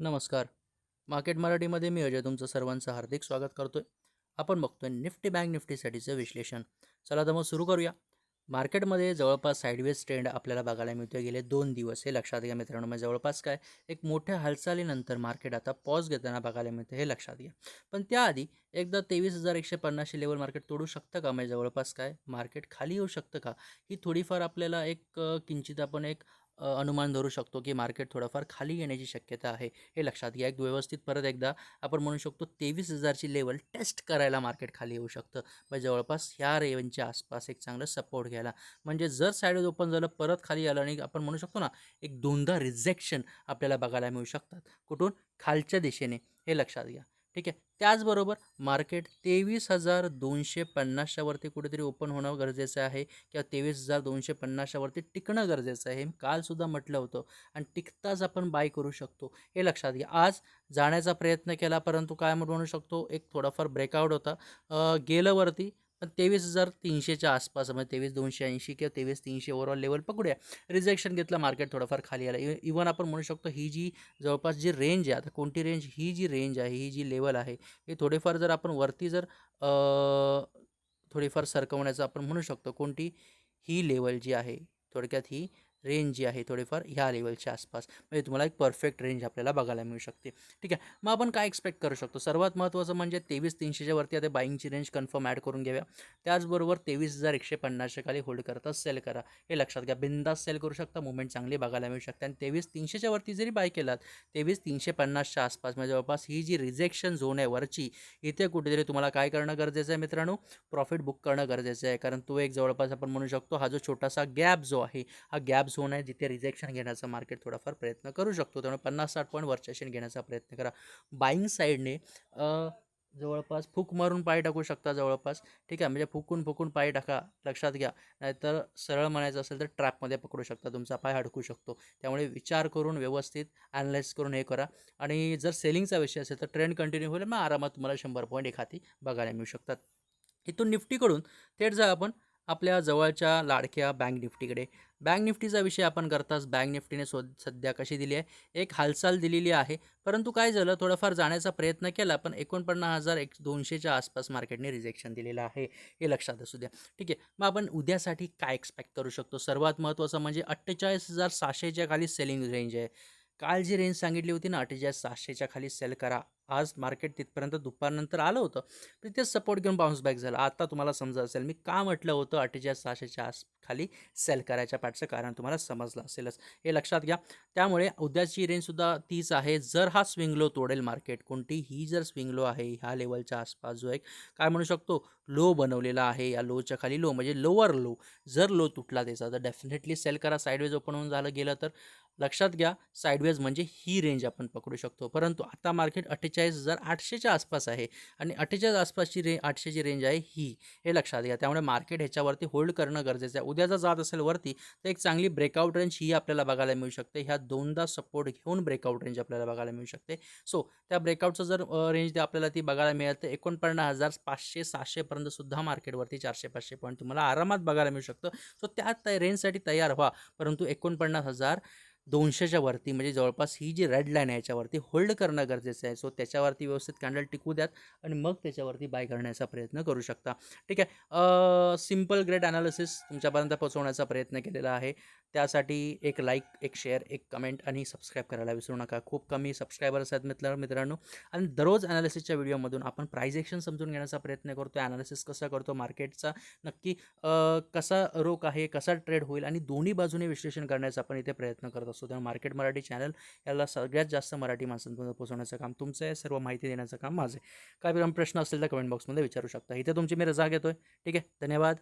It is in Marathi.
नमस्कार. मार्केट मराठीमध्ये मी अजय तुमचं सर्वांचं हार्दिक स्वागत करतोय. आपण बघतोय निफ्टी बँक निफ्टीसाठीचं विश्लेषण. चला तर मग सुरू करूया. मार्केटमध्ये जवळपास साईडवेज ट्रेंड आपल्याला बघायला मिळतोय. गेले दोन दिवस हे लक्षात घ्या मित्रांनो. म्हणजे जवळपास काय? एक मोठ्या हालचालीनंतर मार्केट आता पॉज घेताना बघायला मिळतं हे लक्षात घ्या. पण त्याआधी एकदा तेवीस हजार एकशे पन्नासशे लेवल मार्केट तोडू शकतं का? म्हणजे जवळपास काय? मार्केट खाली येऊ शकतं का? ही थोडीफार आपल्याला एक किंचित आपण एक अनुमान धरू शकतो की मार्केट थोडंफार खाली येण्याची शक्यता आहे हे लक्षात घ्या. एक व्यवस्थित परत एकदा आपण म्हणू शकतो तेवीस हजारची लेवल टेस्ट करायला मार्केट खाली येऊ शकतं. म्हणजे जवळपास ह्या रेवनच्या आसपास एक चांगलं सपोर्ट घ्यायला. म्हणजे जर साईड ओपन झालं परत खाली आलं आणि आपण म्हणू शकतो ना एक दोनदा रिजेक्शन आपल्याला बघायला मिळू शकतात. कुठून? खालच्या दिशेने. हे लक्षात घ्या. ठीक आहे. त्याचबरोबर मार्केट तेवीस हजार दोनशे पन्नासच्यावरती कुठेतरी ओपन होणं गरजेचं आहे किंवा तेवीस हजार दोनशे पन्नासच्यावरती टिकणं गरजेचं आहे हे कालसुद्धा म्हटलं होतं. आणि टिकताच आपण बाय करू शकतो. हे लक्षात घ्या. आज जाण्याचा प्रयत्न केला परंतु काय म्हणू शकतो? एक थोडाफार ब्रेकआउट होता. अ, गेलं वरती पण तेवीस हजार तीनशेच्या आसपास म्हणजे तेवीस दोनशे ऐंशी किंवा तेवीस तीनशे ओव्हरऑल लेवल पकडूया. रिजेक्शन घेतलं मार्केट थोडंफार खाली आलं. E-, इव इवन आपण म्हणू शकतो ही जी जवळपास जी रेंज आहे आता कोणती रेंज ही जी रेंज आहे ही जी लेवल आहे हे थोडेफार जर आपण वरती जर थोडीफार सरकवण्याचं आपण म्हणू शकतो कोणती? ही लेवल जी आहे थोडक्यात ही रेंज जी आहे थोडीफार ह्या लेवलच्या आसपास. म्हणजे तुम्हाला एक परफेक्ट रेंज आपल्याला बघायला मिळू शकते. ठीक आहे? मग आपण काय एक्सपेक्ट करू शकतो? सर्वात महत्त्वाचं म्हणजे तेवीस तीनशेच्या वरती आता बाईंगची रेंज कन्फर्म ॲड करून घ्याव्या त्याचबरोबर तेवीस हजार एकशे पन्नासच्या खाली होल्ड करता सेल करा. हे लक्षात घ्या. बिंदास सेल करू शकता. मुवमेंट चांगली बघायला मिळू शकते. आणि तेवीस तीनशेच्या वरती जरी बाय केलात तेवीस तीनशे पन्नासच्या आसपास म्हणजे जवळपास ही जी रिजेक्शन झोन आहे वरची इथे कुठेतरी तुम्हाला काय करणं गरजेचं आहे मित्रांनो? प्रॉफिट बुक करणं गरजेचं आहे. कारण तो एक जवळपास आपण म्हणू शकतो हा जो छोटासा गॅप जो आहे हा गॅप झोन आहे जिथे रिजेक्शन घेण्याचा मार्केट थोडाफार प्रयत्न करू शकतो. त्यामुळे पन्नास साठ पॉईंट वर्चेशन घेण्याचा प्रयत्न करा. बाईंग साईडने जवळपास फूक मारून पाय टाकू शकता जवळपास. ठीक आहे म्हणजे फुकून फुकून पाय टाका लक्षात घ्या. नाहीतर सरळ म्हणायचं असेल तर ट्रॅपमध्ये पकडू शकता तुमचा पाय अडकू शकतो. त्यामुळे विचार करून व्यवस्थित ॲनालाइज करून हे करा. आणि जर सेलिंगचा विषय असेल तर ट्रेंड कंटिन्यू होईल मग आरामात तुम्हाला शंभर पॉईंट एखादी बघायला मिळू शकतात. इथून निफ्टीकडून थेट जा आपण. आपल्या जवळच्या लाडक्या बँक निफ्टीकडे. बँक निफ्टीचा विषय आपण करताच बँक निफ्टीने सो सध्या कशी दिली आहे? एक हालचाल दिलेली आहे परंतु काय झालं? थोडंफार जाण्याचा प्रयत्न केला पण एकोणपन्नास हजार एक दोनशेच्या आसपास मार्केटने रिजेक्शन दिलेलं आहे हे लक्षात असू द्या. ठीक आहे मग आपण उद्यासाठी काय एक्सपेक्ट करू शकतो? सर्वात महत्त्वाचं म्हणजे अठ्ठेचाळीस हजार सहाशेच्या खाली सेलिंग रेंज आहे. काल जी रेंज सांगितली होती ना अठ्ठेचाळीस सहाशेच्या खाली सेल करा. आज मार्केट तिथपर्यंत दुपारनंतर आलं होतं. तिथेच सपोर्ट घेऊन बाउन्स बॅक झाला. आता तुम्हाला समजा असेल मी का म्हटलं होतं अठ्ठेचाळीस सहाशेच्या आस खाली सेल करायच्या पाठचं कारण तुम्हाला समजलं असेलच. हे लक्षात घ्या. त्यामुळे उद्याची रेंजसुद्धा तीच आहे. जर हा स्विंग लो तोडेल मार्केट कोणती ही जर स्विंग लो आहे ह्या लेवलच्या आसपास जो एक काय म्हणू शकतो? लो बनवलेला आहे. या लोच्या खाली लो म्हणजे लोअर लो जर लो तुटला त्याचा तर डेफिनेटली सेल करा. साईडवेज ओपन होऊन झालं गेलं तर. लक्षात घ्या साईडवेज म्हणजे ही रेंज आपण पकडू शकतो. परंतु आता मार्केट अठ्ठेचाळीस हजार आठशेच्या आसपास आहे आणि अठ्ठेचाळीस आसपासची रे आठशेची रेंज आहे ही. हे लक्षात घ्या. त्यामुळे मार्केट ह्याच्यावरती होल्ड करणं गरजेचं आहे. उद्या जर जात असेल वरती तर एक चांगली ब्रेकआउट रेंज ही आपल्याला बघायला मिळू शकते. ह्या दोनदा सपोर्ट घेऊन ब्रेकआउट रेंज आपल्याला बघायला मिळू शकते. सो त्या ब्रेकआउटचं जर रेंज आपल्याला ती बघायला मिळेल तर एकोणपन्नास हजार पाचशे सहाशेपर्यंत सुद्धा मार्केटवरती चारशे पाचशे पॉईंट तुम्हाला आरामात बघायला मिळू शकतं. सो त्या रेंजसाठी तयार व्हा. परंतु एकोणपन्नास हजार दोनशेच्या वरती म्हणजे जवळपास ही जी रेड लाईन आहे याच्यावरती होल्ड करणं गरजेचं आहे. सो त्याच्यावरती व्यवस्थित कॅन्डल टिकू द्यात आणि मग त्याच्यावरती बाय करण्याचा प्रयत्न करू शकता. ठीक आहे. सिंपल ग्रेड ॲनालिसिस तुमच्यापर्यंत पोहोचवण्याचा प्रयत्न केलेला आहे. त्यासाठी एक लाईक एक शेअर एक कमेंट आणि सबस्क्राईब करायला विसरू नका. खूप कमी सबस्क्रायबर्स आहेत मित्र मित्रांनो. आणि दररोज ॲनालिसिसच्या व्हिडिओमधून आपण प्रायझेक्शन एक्शन समजून घेण्याचा प्रयत्न करतो ॲनालिसिस कसा करतो मार्केटचा नक्की कसा रोख आहे कसा ट्रेड होईल आणि दोन्ही बाजूने विश्लेषण करण्याचा आपण इथे प्रयत्न करतो असतो. त्यामुळे मार्केट मराठी चॅनल याला सगळ्यात जास्त मराठी माणसांपर्यंत पोहोचवण्याचं काम तुमचं आहे. सर्व माहिती देण्याचं काम माझं आहे. काय प्रश्न असेल तर कमेंट बॉक्समध्ये विचारू शकता. इथे तुमची मी रजा घेतोय. ठीक आहे? धन्यवाद.